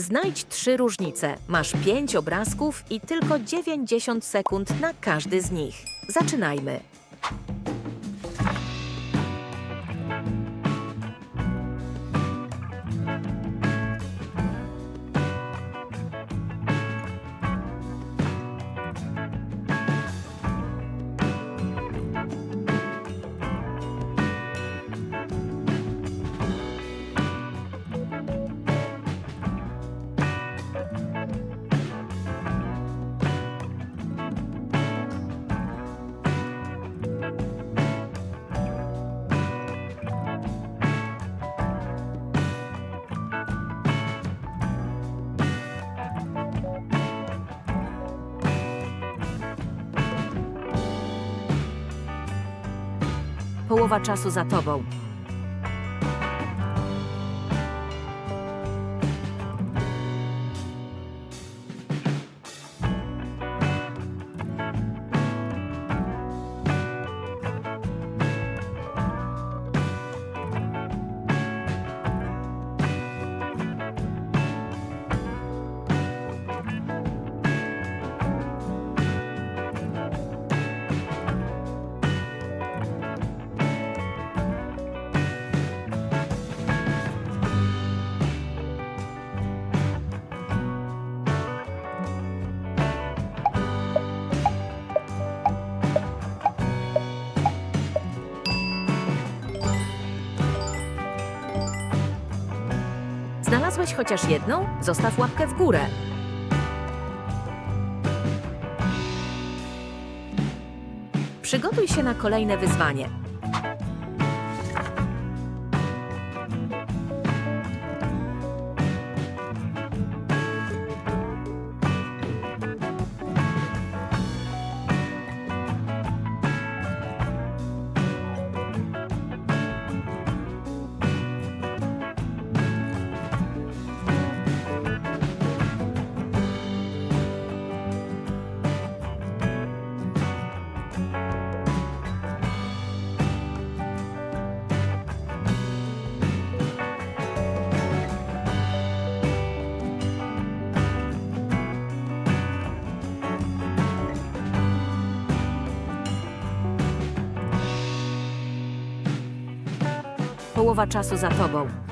Znajdź trzy różnice. Masz pięć obrazków i tylko 90 sekund na każdy z nich. Zaczynajmy. Połowa czasu za tobą. Znalazłeś chociaż jedną? Zostaw łapkę w górę. Przygotuj się na kolejne wyzwanie. Połowa czasu za tobą.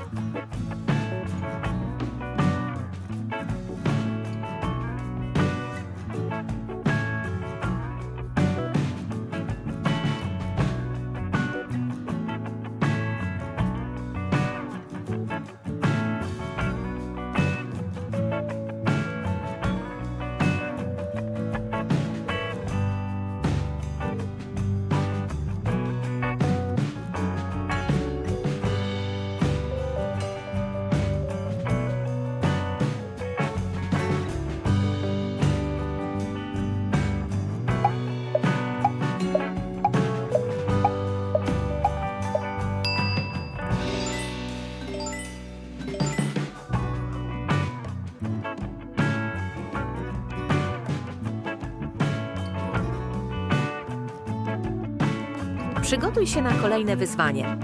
Przygotuj się na kolejne wyzwanie.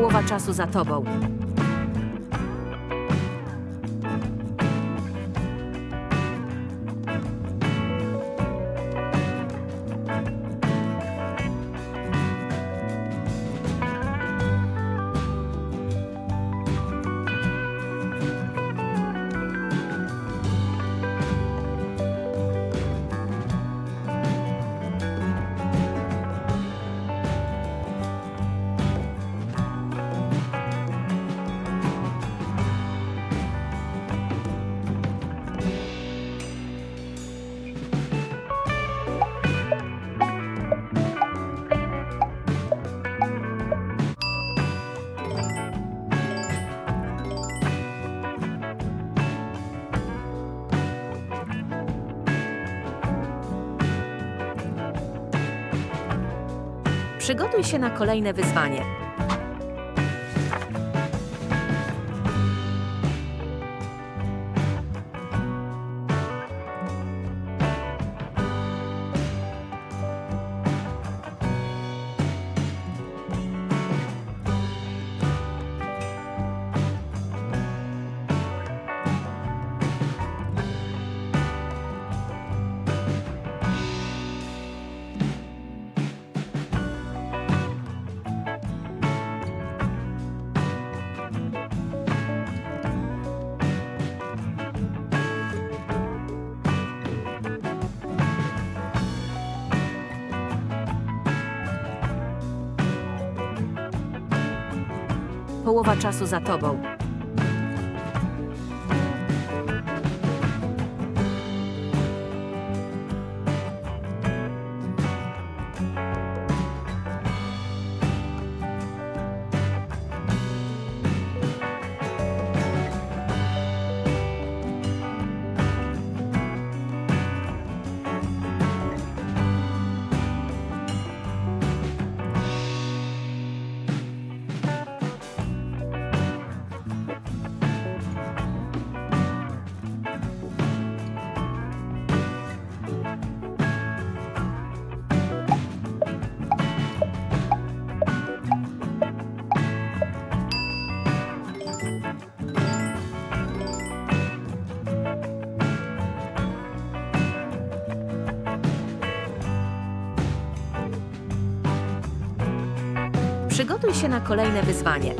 Połowa czasu za tobą. Przygotuj się na kolejne wyzwanie. Połowa czasu za tobą. Przygotuj się na kolejne wyzwanie.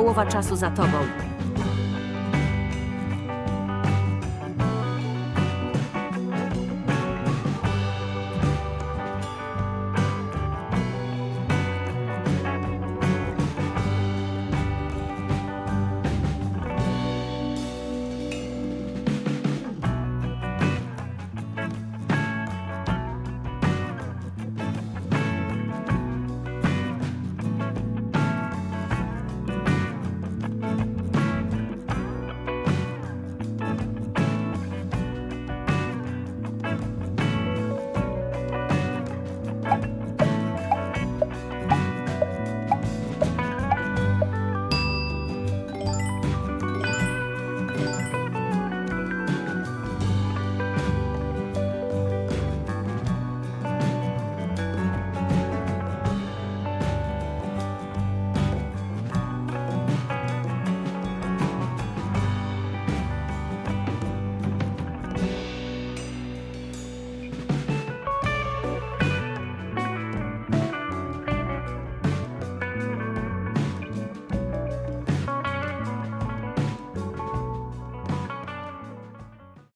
Połowa czasu za tobą.